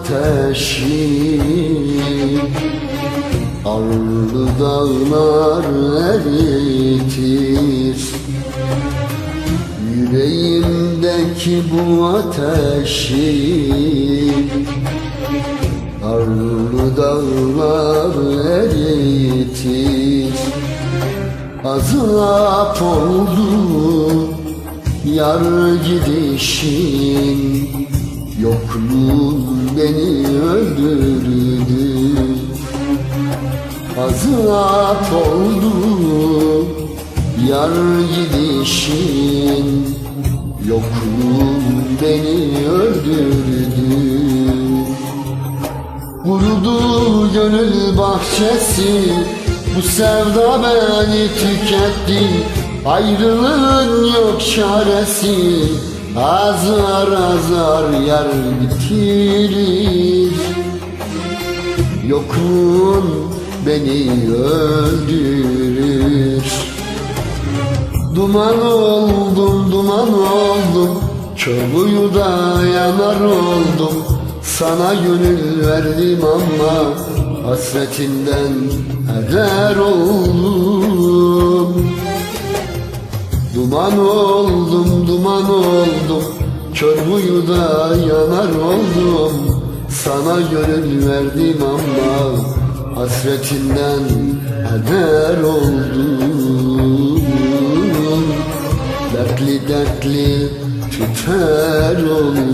Ateşi. Arlı dağlar eritir. Yüreğimdeki bu ateşi. Arlı dağlar eritir. Azap oldu yar gidişin. Yokluğun beni öldürdü. Azap oldu yar gidişin. Yokluğun beni öldürdü. Kurudu gönül bahçesi Bu sevda beni tüketti. Ayrılığın yok çaresi Azar azar yar bitirir Yokluğun beni öldürür. Duman oldum, duman oldum. Kömür da yanar oldum. Sana gönül verdim ama Hasretinden heder oldum Duman oldum, duman oldum Kör da yanar oldum. Sana gönül verdim ama Hasretinden heder oldum. Dertli dertli tüter oldum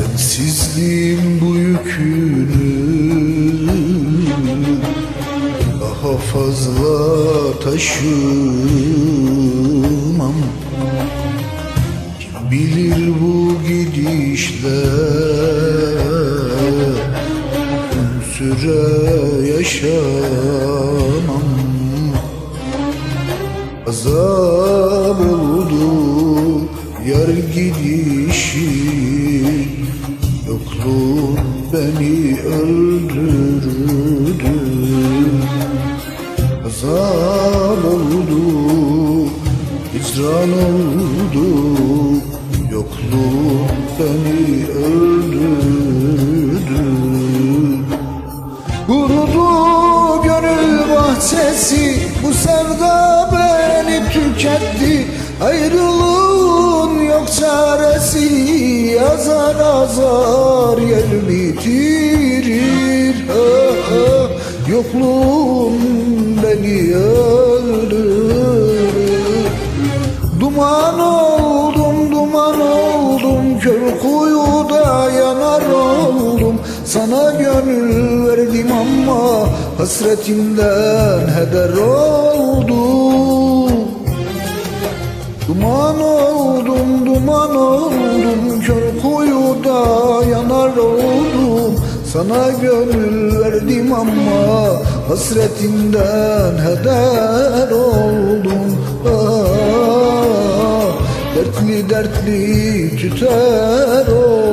Sensizliğin bu yükünü Daha fazla taşımam. Kim bilir bu gidişle süre yaşamam. Azap oldu yar gidişi beni öldürdü. Azap oldu hicran oldu. Yokluğun beni öldürdü. Kurudu gönül bahçesi Bu sevda beni tüketti. Ayrılığın yok çaresi Azar azar yer bitirir. Yokluğun beni öldürür. Duman oldum, duman oldum Kör kuyuda yanar oldum. Sana gönül verdim ama Hasretimden heder oldum. Duman oldum, duman oldum Kör yanar oldum. Sana gönül verdim ama Hasretinden heder oldum. Ah, Dertli dertli tüter oldum